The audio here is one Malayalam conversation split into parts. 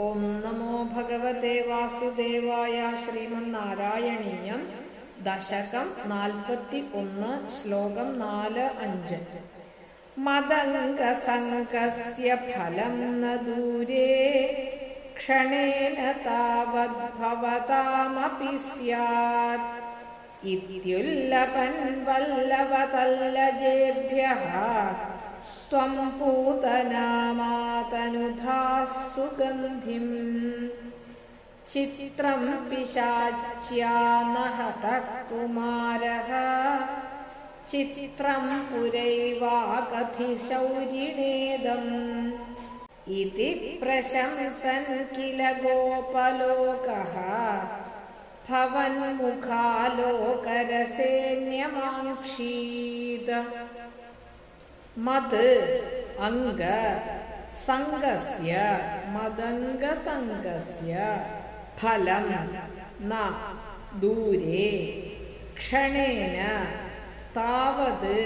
ഓം നമോ ഭഗവതേ വാസുദേവായ ശ്രീമന്നാരായണീയം. ദശകം നാൽപ്പത്തി ഒന്ന് ശ്ലോകം നാല് അഞ്ച്. മദംഗസംഗസ്യ ഫലം ന ദൂരേ. ക്ഷണേന താവദ്ഭവതാമപി സ്യാത്. ഇത്യുല്ലപൻ വല്ലവതല്ലജേഭ്യഃ त्वं पूतनामातनुधाः सुगन्धिम् चित्रं पिशाच्या न हतः कुमारः चित्रं पुरैवाकथिशौरिणेदम् इति प्रशंसन् किल गोपलोकः भवन्मुखालोकरसेऽन्यमाङ्क्षीत् മത് അംഗ സംഗസ്യ മദംഗസംഗസ്യ ഫലം ന ദൂരെ ക്ഷണേന താവത്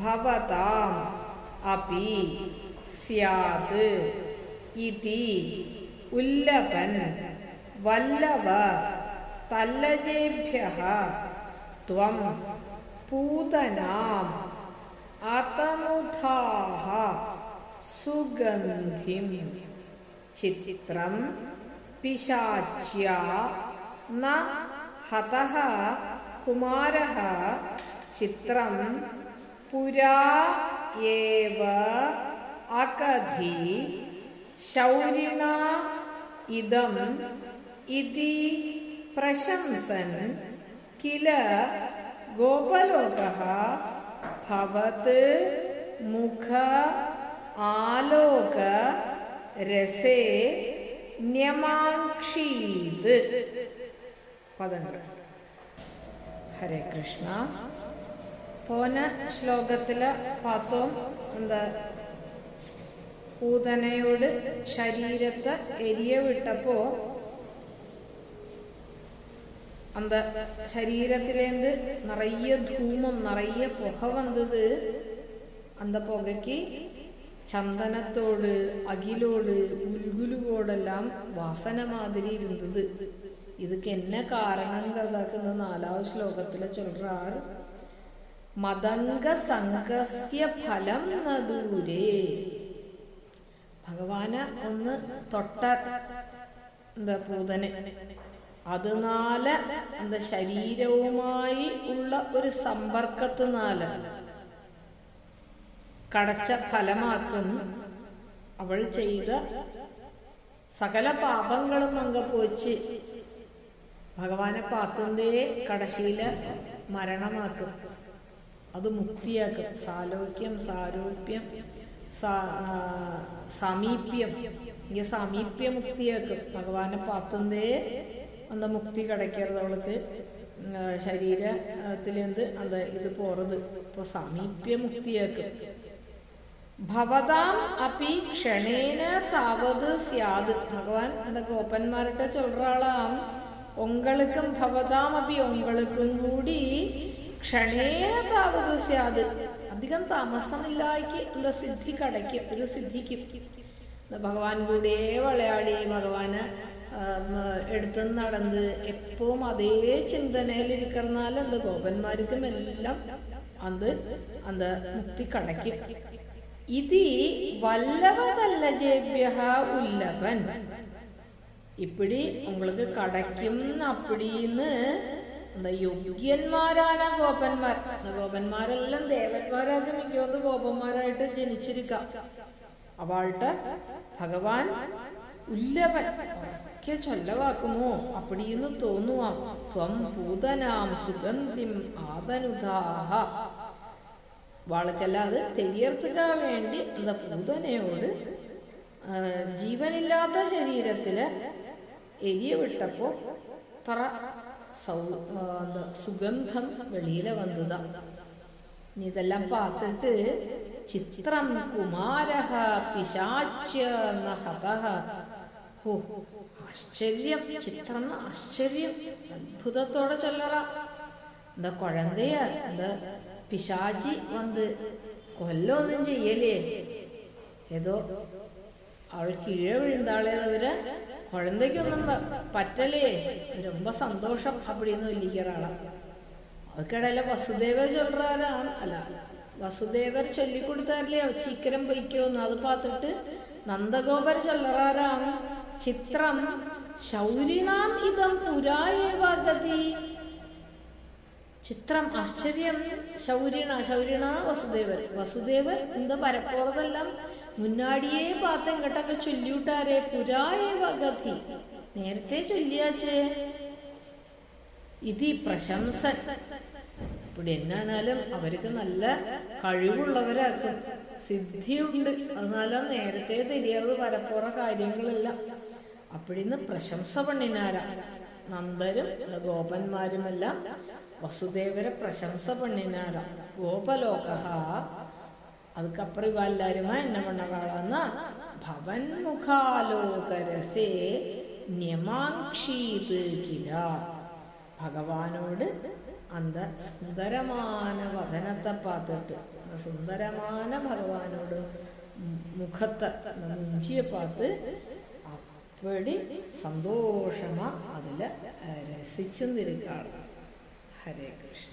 ഭവതാം അപി സ്യാത് ഇതി ഉല്ലപൻ വല്ലവ തല്ലജേഭ്യ പൂതനാം അതനുധാഹ സുഗന്ധിം ചിത്രം പിശാച്യ ന ഹതഃ കുമാരः ചിത്രം പുരാ ഏവ അകധി ശൗരിണ ഇതം ഇതി പ്രശംസൻ കില ഗോപലോകः ഭവത് മുഖ ആലോക രസേ ന്യമാക്ഷീത്. പദങ്ങൾ. ഹരേ കൃഷ്ണ. പോന ശ്ലോകത്തിൽ പത്തോം എന്താ? പൂതനയോട് ശരീരത്തെ എരിയ വിട്ടപ്പോ அந்த சரீரத்திலேருந்து நிறைய தூமம் நிறைய புகை வந்தது அந்த புகைக்கு சந்தனத்தோடு அகிலோடு உல்குலுவோடெல்லாம் வாசனை மாதிரி இருந்தது இதுக்கு என்ன காரணங்கிறதாக்கு இந்த நாலாவது ஸ்லோகத்துல சொல்றார் മതംഗ സംഘസ്യ ഫലം നദൂരേ ഭഗവാന് ഒന്ന് തൊട്ട എന്താ പൂതന് അതിനാല് എന്താ ശരീരവുമായി ഉള്ള ഒരു സമ്പർക്കത്തിനാല് കടച്ച ഫലമാക്കുന്നു അവൾ ചെയ്ത സകല പാപങ്ങളും അങ്ങ് പോച്ച് ഭഗവാനെ പാത്തുന്തേ കടശീല മരണമാക്കും. അത് മുക്തിയാക്കും. സാലോക്യം സാരോപ്യം സാമീപ്യം. ഇങ്ങനെ സാമീപ്യ മുക്തിയാക്കും ഭഗവാനെ പാത്തുന്തേ അന്ന് മുക്തി കിടക്കരുത് അവൾക്ക് ശരീരത്തിലിരുന്ന് അത് ഇത് പോറത് ഇപ്പൊ സമീപ്യ മുക്തിയേക്ക്. ഭവതാം അപ്പി ക്ഷണേന താവത് സ്യാത് ഭഗവാൻ എന്താ ഗോപ്പന്മാരുടെ ചൊല്ലാളാം ഒങ്കളുക്കും ഭവതാം അപ്പി ഒങ്കളുക്കും കൂടി ക്ഷണേന താവത് സ്യാത് അധികം താമസമില്ലായ്ക്ക് ഉള്ള സിദ്ധി കടയ്ക്കും ഒരു സിദ്ധിക്കും. ഭഗവാൻ കൂടെ വളയാടിയെ ഭഗവാന് എടുത്തു നടന്ന് എപ്പോഴും അതേ ചിന്തനയിൽ ഇരിക്കുന്നതിനാൽ എന്ത് ഗോപന്മാർക്കും എല്ലാം അത് അത് മുക്തി കണക്കി ഇത് വല്ലവതല്ല ജേബ്യ ഉല്ലവൻ ഇപ്പിടി ഉങ്ങൾക്ക് കടയ്ക്കും അപ്പിടിന്ന് എന്താ യോഗ്യന്മാരാണ് ഗോപന്മാർ. ഗോപന്മാരെല്ലാം ദേവന്മാരാക്കി മിക്കവന്ന് ഗോപന്മാരായിട്ട് ജനിച്ചിരിക്കാം. അവളുടെ ഭഗവാൻ ഉല്ലവൻ ഒക്കെ ചൊല്ലവാക്കുമോ? അപ്പടിന്ന് തോന്നുവാം. ത്വം പൂതനാം സുഗന്ധിം ആതനുദാഹ. വാളക്കല്ലാതെ തെരിയർത്തുക വേണ്ടി എന്താ പൂതനയോട് ജീവനില്ലാത്ത ശരീരത്തിൽ എരിയ വിട്ടപ്പോ തറ സൗ സുഗന്ധം വെളിയില വന്നതാ. ഇതെല്ലാം പാത്തിട്ട് ചിത്രം കുമാരഹ പിശാച്യ ഹതഹ. ആശ്ചര്യം ചിത്രം ആശ്ചര്യം. അത്ഭുതത്തോടെ ചൊല്ലറ. എന്താ കുഴന്തയ? എന്താ പിശാചി വന്ന്? കൊല്ലൊന്നും ചെയ്യലേ ഏതോ അവൾ കീഴ വിഴുந்தாളേ അവർ കുഴന്തയ്ക്കൊന്നും പറ്റലേ രൊമ്പ സന്തോഷം അപ്പടിന്ന് വലിക്കറാളാം അവക്കിടയിലെ വസുദേവർ ചൊല്ലാറാണ് അല്ല വസുദേവർ ചൊല്ലിക്കൊടുത്താറില്ലേ ചീക്കരം പൊയ്ക്കോന്ന് അത് പാത്തിട്ട് നന്ദഗോപര ചൊല്ലറാറാണ് ചിത്രം ശൗരിണാം ഇതം പുരായേവാഗതി ചിത്രം ആശ്ചര്യം ശൗരിണ ശൗരിണ വസുദേവർ വസുദേവർ இந்த പരപ്പോറതെല്ലാം മുന്നാടിയേ പാത്ത് എങ്ങോട്ടൊക്കെ ചൊല്ലിവിട്ടാരേ പുരായേവ ഗതി നേരത്തെ ചൊല്ലിയാച്ചേ ഇത് പ്രശംസ ഇവിടെ എന്നാലും അവർക്ക് നല്ല കഴിവുള്ളവരാക്കും സിദ്ധിയുണ്ട് அதனால നേരത്തെ തെരിയറത് പരപ്പോറ കാര്യങ്ങളെല്ലാം അപ്പോഴിന്ന് പ്രശംസ പണിനാരാ നന്ദരും ഗോപന്മാരുമെല്ലാം വസുദേവരെ പ്രശംസ പണിനാരാ ഗോപലോക அதுக்கப்புறம் இவ எல்லாருமா என்ன பண்ணறாளான்னா பவன் முகாலோகரசே நியமாங்ஷீது கிலா பகவானோடு அந்த சுந்தரமான வதனத்தை பார்த்துட்டு அந்த சுந்தரமான பகவானோடு மு- முகத்தை വേണ്ടി സന്തോഷമാ അതിൽ രസിച്ചെന്നിരിക്കുകയാണ് ഹരേ കൃഷ്ണ.